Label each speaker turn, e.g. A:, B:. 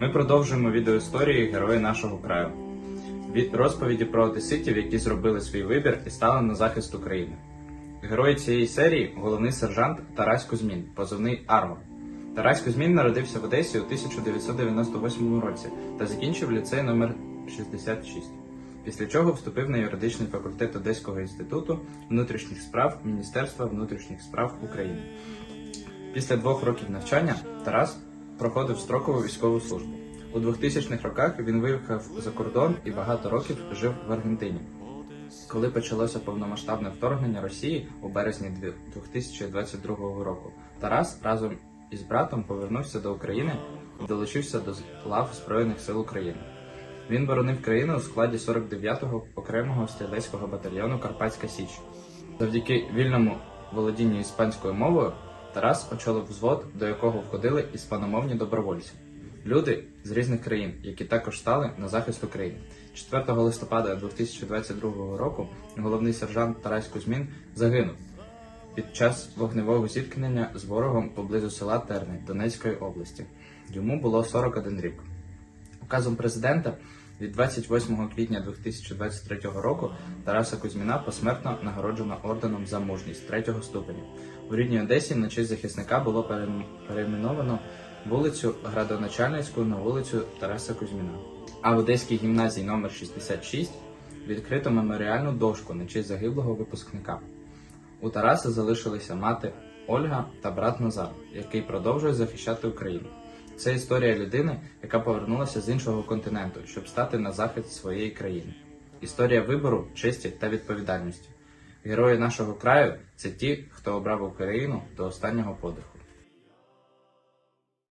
A: Ми продовжуємо відеоісторії Герої нашого краю. Від розповіді про одеситів, які зробили свій вибір і стали на захист України. Герой цієї серії головний сержант Тарась Кузьмін, позивний Армор. Тарась Кузьмін народився в Одесі у 1998 році та закінчив ліцей номер 66. Після чого вступив на юридичний факультет Одеського інституту внутрішніх справ Міністерства внутрішніх справ України. Після двох років навчання Тарас проходив строкову військову службу. У 2000-х роках він виїхав за кордон і багато років жив в Аргентині. Коли почалося повномасштабне вторгнення Росії у березні 2022 року, Тарас разом із братом повернувся до України і долучився до лав Збройних сил України. Він боронив країну у складі 49-го окремого стрілецького батальйону Карпатська Січ. Завдяки вільному володінню іспанською мовою Тарас очолив взвод, до якого входили іспаномовні добровольці. Люди з різних країн, які також стали на захист України. 4 листопада 2022 року головний сержант Тарас Кузьмін загинув під час вогневого зіткнення з ворогом поблизу села Терни Донецької області. Йому було 41 рік. Указом президента від 28 квітня 2023 року Тараса Кузьміна посмертно нагороджено орденом за мужність третього ступеня. У рідній Одесі на честь захисника було перейм- перейменовано вулицю Градоначальницьку на вулицю Тараса Кузьміна. А в Одеській гімназії номер 66 відкрито меморіальну дошку на честь загиблого випускника. У Тараса залишилися мати Ольга та брат Назар, який продовжує захищати Україну. Це історія людини, яка повернулася з іншого континенту, щоб стати на захист своєї країни. Історія вибору, честі та відповідальності. Герої нашого краю це ті, хто обрав Україну до останнього подиху.